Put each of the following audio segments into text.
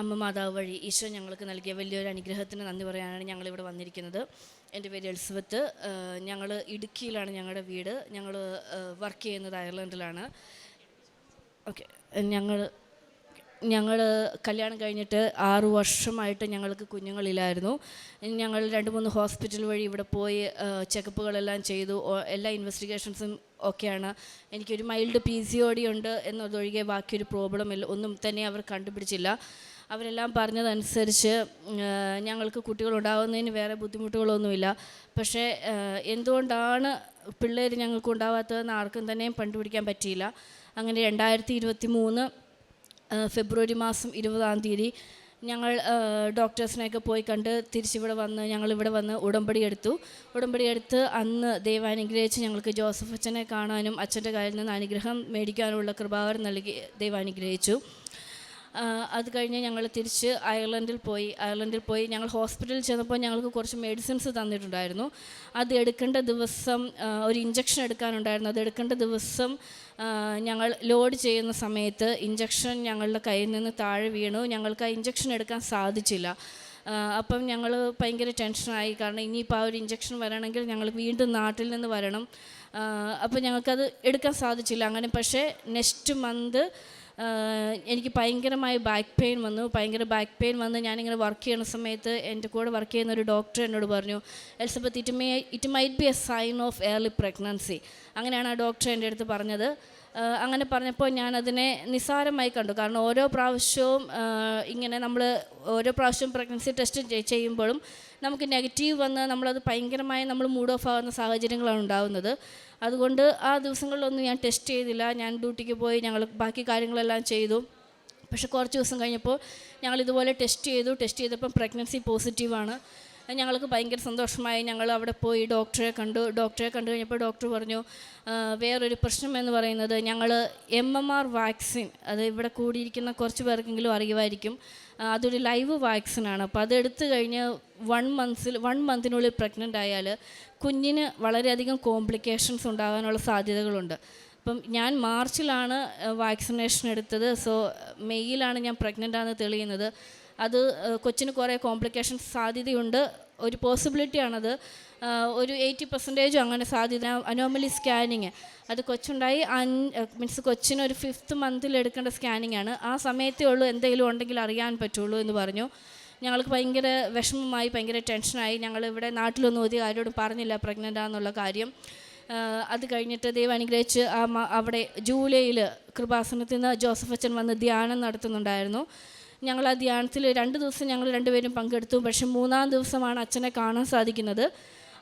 അമ്മ മാതാവ് വഴി ഈശോ ഞങ്ങൾക്ക് നൽകിയ വലിയൊരു അനുഗ്രഹത്തിന് നന്ദി പറയാനാണ് ഞങ്ങളിവിടെ വന്നിരിക്കുന്നത്. എന്റെ പേര് എൽസബത്ത് ഞങ്ങൾ ഇടുക്കിയിലാണ് ഞങ്ങളുടെ വീട്. ഞങ്ങൾ വർക്ക് ചെയ്യുന്നത് അയർലൻഡിലാണ്. ഓക്കെ ഞങ്ങൾ ഞങ്ങൾ കല്യാണം കഴിഞ്ഞിട്ട് ആറ് വർഷമായിട്ട് ഞങ്ങൾക്ക് കുഞ്ഞുങ്ങളില്ലായിരുന്നു. ഞങ്ങൾ രണ്ട് മൂന്ന് ഹോസ്പിറ്റൽ വഴി ഇവിടെ പോയി ചെക്കപ്പുകളെല്ലാം ചെയ്തു. എല്ലാ ഇൻവെസ്റ്റിഗേഷൻസും ഒക്കെയാണ്. എനിക്കൊരു mild P C O D ഉണ്ട് എന്നതൊഴികെ ബാക്കിയൊരു പ്രോബ്ലം ഇല്ല. ഒന്നും തന്നെ അവർ കണ്ടുപിടിച്ചില്ല. അവരെല്ലാം പറഞ്ഞതനുസരിച്ച് ഞങ്ങൾക്ക് കുട്ടികൾ കുട്ടികളുണ്ടാകുന്നതിന് വേറെ ബുദ്ധിമുട്ടുകളൊന്നുമില്ല. പക്ഷേ എന്തുകൊണ്ടാണ് പിള്ളേർ ഞങ്ങൾക്ക് ഉണ്ടാവാത്തതെന്ന് ആർക്കും തന്നെയും കണ്ടുപിടിക്കാൻ പറ്റിയില്ല. അങ്ങനെ രണ്ടായിരത്തി ഇരുപത്തി മൂന്ന് ഫെബ്രുവരി മാസം ഇരുപതാം തീയതി ഞങ്ങൾ ഡോക്ടേഴ്സിനെയൊക്കെ പോയി കണ്ട് തിരിച്ചിവിടെ വന്ന് ഞങ്ങളിവിടെ വന്ന് ഉടമ്പടി എടുത്തു. ഉടമ്പടി എടുത്ത് അന്ന് ദൈവം അനുഗ്രഹിച്ച് ഞങ്ങൾക്ക് ജോസഫ് അച്ഛനെ കാണാനും അച്ഛന്റെ കയ്യിൽ നിന്ന് അനുഗ്രഹം മേടിക്കാനുമുള്ള കൃപാവരം നൽകി ദൈവം അനുഗ്രഹിച്ചു ആ, അത് കഴിഞ്ഞ് ഞങ്ങൾ തിരിച്ച് അയർലൻഡിൽ പോയി. അയർലൻഡിൽ പോയി ഞങ്ങൾ ഹോസ്പിറ്റലിൽ ചെന്നപ്പോൾ ഞങ്ങൾക്ക് കുറച്ച് മെഡിസിൻസ് തന്നിട്ടുണ്ടായിരുന്നു. അത് എടുക്കേണ്ട ദിവസം ഒരു ഇഞ്ചക്ഷൻ എടുക്കാനുണ്ടായിരുന്നു. അത് എടുക്കേണ്ട ദിവസം ഞങ്ങൾ ലോഡ് ചെയ്യുന്ന സമയത്ത് ഇഞ്ചക്ഷൻ ഞങ്ങളുടെ കയ്യിൽ നിന്ന് താഴെ വീണു. ഞങ്ങൾക്ക് ആ ഇഞ്ചക്ഷൻ എടുക്കാൻ സാധിച്ചില്ല. അപ്പം ഞങ്ങൾ ഭയങ്കര ടെൻഷനായി കാരണം ഇനിയിപ്പോൾ ആ ഒരു ഇഞ്ചക്ഷൻ വരണമെങ്കിൽ ഞങ്ങൾ വീണ്ടും നാട്ടിൽ നിന്ന് വരണം. അപ്പോൾ ഞങ്ങൾക്കത് എടുക്കാൻ സാധിച്ചില്ല. അങ്ങനെ പക്ഷേ നെക്സ്റ്റ് മന്ത് എനിക്ക് ഭയങ്കരമായ ബാക്ക് പെയിൻ വന്നു. ഭയങ്കര ബാക്ക് പെയിൻ വന്ന് ഞാനിങ്ങനെ വർക്ക് ചെയ്യുന്ന സമയത്ത് എന്റെ കൂടെ വർക്ക് ചെയ്യുന്ന ഒരു ഡോക്ടർ എന്നോട് പറഞ്ഞു Elizabeth it may it might be a sign of early pregnancy അങ്ങനെയാണ് ആ ഡോക്ടർ എന്റെ അടുത്ത് പറഞ്ഞത്. അങ്ങനെ പറഞ്ഞപ്പോൾ ഞാനതിനെ നിസ്സാരമായി കണ്ടു. കാരണം ഓരോ പ്രാവശ്യവും ഇങ്ങനെ നമ്മൾ ഓരോ പ്രാവശ്യവും പ്രഗ്നൻസി ടെസ്റ്റ് ചെയ്യുമ്പോഴും നമുക്ക് നെഗറ്റീവ് വന്ന് നമ്മളത് ഭയങ്കരമായി നമ്മൾ മൂഡ് ഓഫ് ആവുന്ന സാഹചര്യങ്ങളാണ് ഉണ്ടാകുന്നത് അതുകൊണ്ട് ആ ദിവസങ്ങളിലൊന്നും ഞാൻ ടെസ്റ്റ് ചെയ്തില്ല. ഞാൻ ഡ്യൂട്ടിക്ക് പോയി ഞങ്ങൾ ബാക്കി കാര്യങ്ങളെല്ലാം ചെയ്തു. പക്ഷേ കുറച്ച് ദിവസം കഴിഞ്ഞപ്പോൾ ഞങ്ങൾ ഇതുപോലെ ടെസ്റ്റ് ചെയ്തു. ടെസ്റ്റ് ചെയ്തപ്പം പ്രഗ്നൻസി പോസിറ്റീവാണ് ഞങ്ങൾക്ക് ഭയങ്കര സന്തോഷമായി. ഞങ്ങൾ അവിടെ പോയി ഡോക്ടറെ കണ്ടു. ഡോക്ടറെ കണ്ടു കഴിഞ്ഞപ്പോൾ ഡോക്ടർ പറഞ്ഞു വേറൊരു പ്രശ്നം എന്ന് പറയുന്നത് ഞങ്ങൾ എം എം ആർ വാക്സിൻ അത് ഇവിടെ കൂടിയിരിക്കുന്ന കുറച്ച് പേർക്കെങ്കിലും അറിയുമായിരിക്കും. അതൊരു ലൈവ് വാക്സിനാണ് അപ്പോൾ അത് എടുത്തു കഴിഞ്ഞ് വൺ മന്ത്സിൽ വൺ മന്തിനുള്ളിൽ പ്രഗ്നന്റ് ആയാൽ കുഞ്ഞിന് വളരെയധികം കോംപ്ലിക്കേഷൻസ് ഉണ്ടാകാനുള്ള സാധ്യതകളുണ്ട്. അപ്പം ഞാൻ മാർച്ചിലാണ് വാക്സിനേഷൻ എടുത്തത്. സോ മെയ്യിലാണ് ഞാൻ പ്രഗ്നന്റ് ആണെന്ന് തെളിയുന്നത്. അത് കൊച്ചിന് കുറേ കോംപ്ലിക്കേഷൻ സാധ്യതയുണ്ട്. ഒരു പോസിബിലിറ്റിയാണത് ഒരു എയ്റ്റി പെർസെന്റേജും അങ്ങനെ സാധ്യത. അനോമലി സ്കാനിങ് അത് കൊച്ചുണ്ടായി അഞ്ച് മീൻസ് കൊച്ചിന് ഒരു ഫിഫ്ത്ത് മന്തിൽ എടുക്കേണ്ട സ്കാനിങ് ആണ്. ആ സമയത്തേ ഉള്ളൂ എന്തെങ്കിലും ഉണ്ടെങ്കിൽ അറിയാൻ പറ്റുള്ളൂ എന്ന് പറഞ്ഞു. ഞങ്ങൾക്ക് ഭയങ്കര വിഷമമായി ഭയങ്കര ടെൻഷനായി ഞങ്ങൾ ഇവിടെ നാട്ടിലൊന്നും ഒരു ആരോടും പറഞ്ഞില്ല പ്രഗ്നന്റ് ആണെന്നുള്ള കാര്യം. അത് കഴിഞ്ഞിട്ട് ദൈവം അനുഗ്രഹിച്ച് ആ അവിടെ ജൂലൈയിൽ കൃപാസനത്തിൽ നിന്ന് ജോസഫ് അച്ഛൻ വന്ന് ധ്യാനം നടത്തുന്നുണ്ടായിരുന്നു. ഞങ്ങൾ ആ ധ്യാനത്തിൽ രണ്ട് ദിവസം ഞങ്ങൾ രണ്ടുപേരും പങ്കെടുത്തു. പക്ഷെ മൂന്നാം ദിവസമാണ് അച്ഛനെ കാണാൻ സാധിക്കുന്നത്.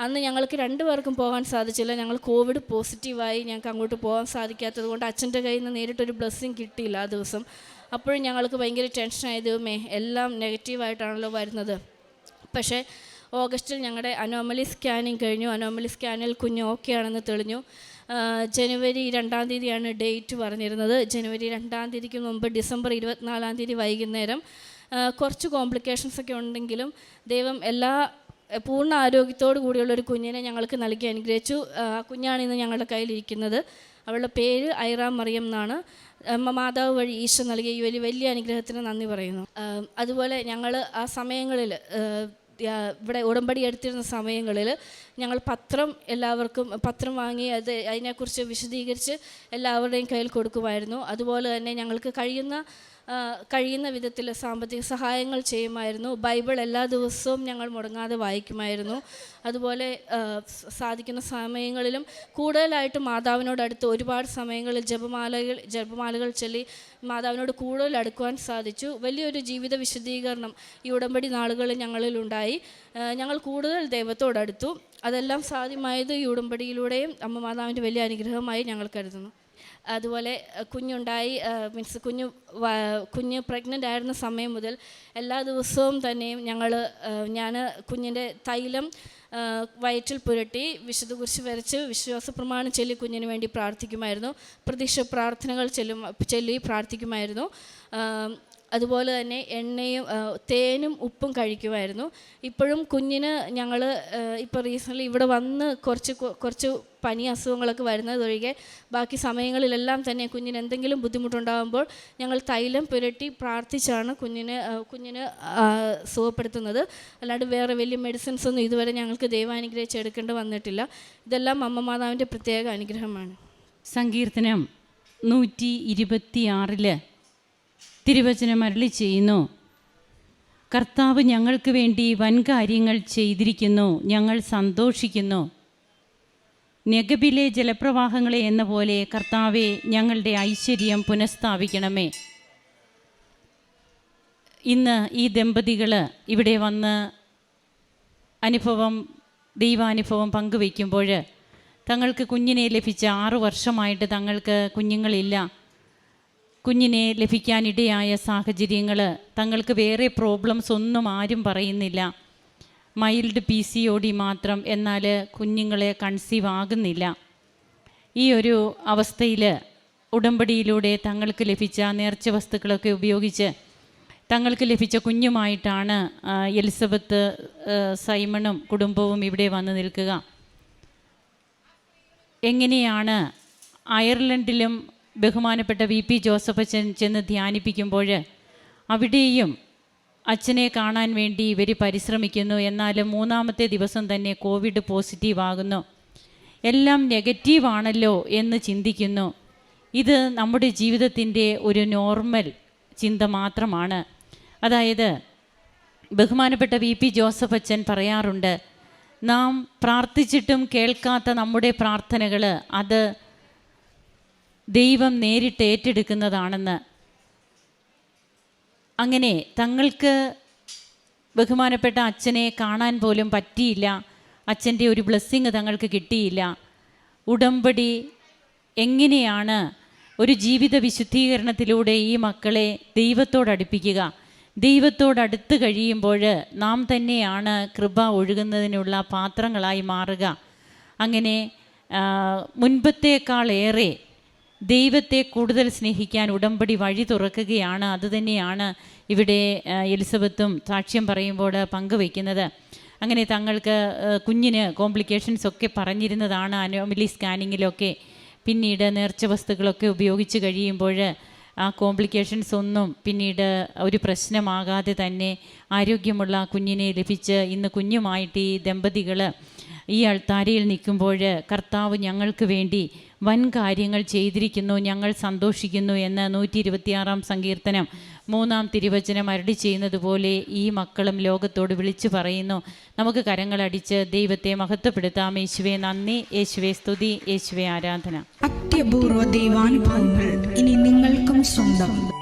അന്ന് ഞങ്ങൾക്ക് രണ്ടു പേർക്കും പോകാൻ സാധിച്ചില്ല. ഞങ്ങൾ കോവിഡ് പോസിറ്റീവായി ഞങ്ങൾക്ക് അങ്ങോട്ട് പോകാൻ സാധിക്കാത്തത് കൊണ്ട് അച്ഛന്റെ കയ്യിൽ നിന്ന് നേരിട്ടൊരു ബ്ലെസ്സിങ് കിട്ടിയില്ല ആ ദിവസം. അപ്പോഴും ഞങ്ങൾക്ക് ഭയങ്കര ടെൻഷനായത് മേ എല്ലാം നെഗറ്റീവായിട്ടാണല്ലോ വരുന്നത്. പക്ഷേ ഓഗസ്റ്റിൽ ഞങ്ങളുടെ അനോമലി സ്കാനിങ് കഴിഞ്ഞു. അനോമലി സ്കാനിൽ കുഞ്ഞ് ഓക്കെ ആണെന്ന് തെളിഞ്ഞു. ജനുവരി രണ്ടാം തീയതിയാണ് ഡേറ്റ് പറഞ്ഞിരുന്നത്. ജനുവരി രണ്ടാം തീയതിക്ക് മുമ്പ് ഡിസംബർ ഇരുപത്തിനാലാം തീയതി വൈകുന്നേരം കുറച്ച് കോംപ്ലിക്കേഷൻസ് ഒക്കെ ഉണ്ടെങ്കിലും ദൈവം എല്ലാ പൂർണ ആരോഗ്യത്തോടു കൂടിയുള്ള ഒരു കുഞ്ഞിനെ ഞങ്ങൾക്ക് നൽകി അനുഗ്രഹിച്ചു. ആ കുഞ്ഞാണ് ഇന്ന് ഞങ്ങളുടെ കയ്യിലിരിക്കുന്നത്. അവളുടെ പേര് ഐറാം മറിയം എന്നാണ്. മാതാവ് വഴി ഈശോ നൽകിയ ഈ വലിയ വലിയ അനുഗ്രഹത്തിന് നന്ദി പറയുന്നു. അതുപോലെ ഞങ്ങൾ ആ സമയങ്ങളിൽ ഇവിടെ ഉടമ്പടി എടുത്തിരുന്ന സമയങ്ങളിൽ ഞങ്ങൾ പത്രം എല്ലാവർക്കും പത്രം വാങ്ങി അത് അതിനെക്കുറിച്ച് വിശദീകരിച്ച് എല്ലാവരുടെയും കയ്യിൽ കൊടുക്കുമായിരുന്നു. അതുപോലെ തന്നെ ഞങ്ങൾക്ക് കഴിയുന്ന കഴിയുന്ന വിധത്തിൽ സാമ്പത്തിക സഹായങ്ങൾ ചെയ്യുമായിരുന്നു. ബൈബിൾ എല്ലാ ദിവസവും ഞങ്ങൾ മുടങ്ങാതെ വായിക്കുമായിരുന്നു. അതുപോലെ സാധിക്കുന്ന സമയങ്ങളിലും കൂടുതലായിട്ട് മാതാവിനോടടുത്ത് ഒരുപാട് സമയങ്ങളിൽ ജപമാലകൾ ജപമാലകൾ ചൊല്ലി മാതാവിനോട് കൂടുതൽ അടുക്കുവാൻ സാധിച്ചു. വലിയൊരു ജീവിത വിശദീകരണം ഈ ഉടമ്പടി നാളുകളിൽ ഞങ്ങളിലുണ്ടായി ഞങ്ങൾ കൂടുതൽ ദൈവത്തോടടുത്തു. അതെല്ലാം സാധ്യമായത് ഈ ഉടമ്പടിയിലൂടെയും അമ്മ മാതാവിന്റെ വലിയ അനുഗ്രഹമായി ഞങ്ങൾ കരുതുന്നു. അതുപോലെ കുഞ്ഞുണ്ടായി മീൻസ് കുഞ്ഞു കുഞ്ഞ് പ്രഗ്നന്റ് ആയിരുന്ന സമയം മുതൽ എല്ലാ ദിവസവും തന്നെയും ഞങ്ങൾ ഞാൻ കുഞ്ഞിന്റെ തൈലം വയറ്റിൽ പുരട്ടി വിശുദ്ധ കുറിച്ച് വരച്ച് വിശ്വാസ പ്രമാണം ചൊല്ലി കുഞ്ഞിന് വേണ്ടി പ്രാർത്ഥിക്കുമായിരുന്നു. പ്രതീക്ഷ പ്രാർത്ഥനകൾ ചെല്ലും ചൊല്ലി പ്രാർത്ഥിക്കുമായിരുന്നു. അതുപോലെ തന്നെ എണ്ണയും തേനും ഉപ്പും കഴിക്കുമായിരുന്നു. ഇപ്പോഴും കുഞ്ഞിന് ഞങ്ങൾ ഇപ്പോൾ റീസെന്റ്ലി ഇവിടെ വന്ന് കുറച്ച് കുറച്ച് പനി അസുഖങ്ങളൊക്കെ വരുന്നതൊഴികെ ബാക്കി സമയങ്ങളിലെല്ലാം തന്നെ കുഞ്ഞിന് എന്തെങ്കിലും ബുദ്ധിമുട്ടുണ്ടാകുമ്പോൾ ഞങ്ങൾ തൈലം പുരട്ടി പ്രാർത്ഥിച്ചാണ് കുഞ്ഞിന് കുഞ്ഞിന് സുഖപ്പെടുത്തുന്നത്. അല്ലാണ്ട് വേറെ വലിയ മെഡിസിൻസ് ഒന്നും ഇതുവരെ ഞങ്ങൾക്ക് ദൈവാനുഗ്രഹിച്ച് എടുക്കേണ്ടി വന്നിട്ടില്ല. ഇതെല്ലാം അമ്മ മാതാവിന്റെ പ്രത്യേക അനുഗ്രഹമാണ്. സങ്കീർത്തനം നൂറ്റി ഇരുപത്തിയാറിൽ തിരുവചനം അരളി ചെയ്യുന്നു. കർത്താവ് ഞങ്ങൾക്ക് വേണ്ടി വൻകാര്യങ്ങൾ ചെയ്തിരിക്കുന്നു. ഞങ്ങൾ സന്തോഷിക്കുന്നു. നെഗബിലെ ജലപ്രവാഹങ്ങളെ എന്ന പോലെ കർത്താവെ ഞങ്ങളുടെ ഐശ്വര്യം പുനഃസ്ഥാപിക്കണമേ. ഇന്ന് ഈ ദമ്പതികൾ ഇവിടെ വന്ന് അനുഭവം ദൈവാനുഭവം പങ്കുവയ്ക്കുമ്പോൾ തങ്ങൾക്ക് കുഞ്ഞിനെ ലഭിച്ച ആറു വർഷമായിട്ട് തങ്ങൾക്ക് കുഞ്ഞുങ്ങളില്ല. കുഞ്ഞിനെ ലഭിക്കാനിടയായ സാഹചര്യങ്ങൾ തങ്ങൾക്ക് വേറെ പ്രോബ്ലംസ് ഒന്നും ആരും പറയുന്നില്ല. Mild P C O D മാത്രം എന്നാൽ കുഞ്ഞുങ്ങളെ കൺസീവ് ആകുന്നില്ല. ഈ ഒരു അവസ്ഥയിൽ ഉടമ്പടിയിലൂടെ തങ്ങൾക്ക് ലഭിച്ച നേർച്ച വസ്തുക്കളൊക്കെ ഉപയോഗിച്ച് തങ്ങൾക്ക് ലഭിച്ച കുഞ്ഞുമായിട്ടാണ് എലിസബത്ത് സൈമണും കുടുംബവും ഇവിടെ വന്ന് നിൽക്കുക. എങ്ങനെയാണ് അയർലൻഡിലും ബഹുമാനപ്പെട്ട വി പി ജോസഫ് അച്ഛൻ ചെന്ന് ധ്യാനിപ്പിക്കുമ്പോൾ അവിടെയും അച്ഛനെ കാണാൻ വേണ്ടി ഇവർ പരിശ്രമിക്കുന്നു. എന്നാൽ മൂന്നാമത്തെ ദിവസം തന്നെ കോവിഡ് പോസിറ്റീവ് ആകുന്നു. എല്ലാം നെഗറ്റീവ് ആണല്ലോ എന്ന് ചിന്തിക്കുന്നു. ഇത് നമ്മുടെ ജീവിതത്തിന്റെ ഒരു നോർമൽ ചിന്ത മാത്രമാണ്. അതായത് ബഹുമാനപ്പെട്ട വി പി ജോസഫ് അച്ഛൻ പറയാറുണ്ട് നാം പ്രാർത്ഥിച്ചിട്ടും കേൾക്കാത്ത നമ്മുടെ പ്രാർത്ഥനകൾ അത് ദൈവം നേരിട്ട് ഏറ്റെടുക്കുന്നതാണെന്ന്. അങ്ങനെ തങ്ങൾക്ക് ബഹുമാനപ്പെട്ട അച്ഛനെ കാണാൻ പോലും പറ്റിയില്ല. അച്ഛന്റെ ഒരു ബ്ലെസ്സിങ് തങ്ങൾക്ക് കിട്ടിയില്ല. ഉടമ്പടി എങ്ങനെയാണ് ഒരു ജീവിത വിശുദ്ധീകരണത്തിലൂടെ ഈ മക്കളെ ദൈവത്തോടടുപ്പിക്കുക ദൈവത്തോടടുത്ത് കഴിയുമ്പോൾ നാം തന്നെയാണ് കൃപ ഒഴുകുന്നതിനുള്ള പാത്രങ്ങളായി മാറുക. അങ്ങനെ മുൻപത്തേക്കാളേറെ ദൈവത്തെ കൂടുതൽ സ്നേഹിക്കാൻ ഉടമ്പടി വഴി തുറക്കുകയാണ്. അതുതന്നെയാണ് ഇവിടെ എലിസബത്തും സാക്ഷ്യം പറയുമ്പോൾ പങ്കുവയ്ക്കുന്നത്. അങ്ങനെ തങ്ങൾക്ക് കുഞ്ഞിന് കോംപ്ലിക്കേഷൻസ് ഒക്കെ പറഞ്ഞിരുന്നതാണ് അനോമലി സ്കാനിങ്ങിലൊക്കെ. പിന്നീട് നേർച്ച വസ്തുക്കളൊക്കെ ഉപയോഗിച്ച് കഴിയുമ്പോൾ ആ കോംപ്ലിക്കേഷൻസ് ഒന്നും പിന്നീട് ഒരു പ്രശ്നമാകാതെ തന്നെ ആരോഗ്യമുള്ള കുഞ്ഞിനെ ലഭിച്ച് ഇന്ന് കുഞ്ഞുമായിട്ട് ഈ ദമ്പതികൾ ഈ അൾത്താരയിൽ നിൽക്കുമ്പോൾ കർത്താവ് ഞങ്ങൾക്ക് വേണ്ടി വൻ കാര്യങ്ങൾ ചെയ്തിരിക്കുന്നു ഞങ്ങൾ സന്തോഷിക്കുന്നു എന്ന് നൂറ്റി ഇരുപത്തിയാറാം സങ്കീർത്തനം മൂന്നാം തിരുവചനം അരടി ചെയ്യുന്നത് പോലെ ഈ മക്കളും ലോകത്തോട് വിളിച്ചു പറയുന്നു. നമുക്ക് കരങ്ങളടിച്ച് ദൈവത്തെ മഹത്വപ്പെടുത്താം. യേശുവെ നന്ദി. യേശുവെ സ്തുതി. യേശുവെ ആരാധന. അത്യപൂർവ ദൈവാനുഭവങ്ങൾ ഇനി നിങ്ങൾക്കും സ്വന്തം.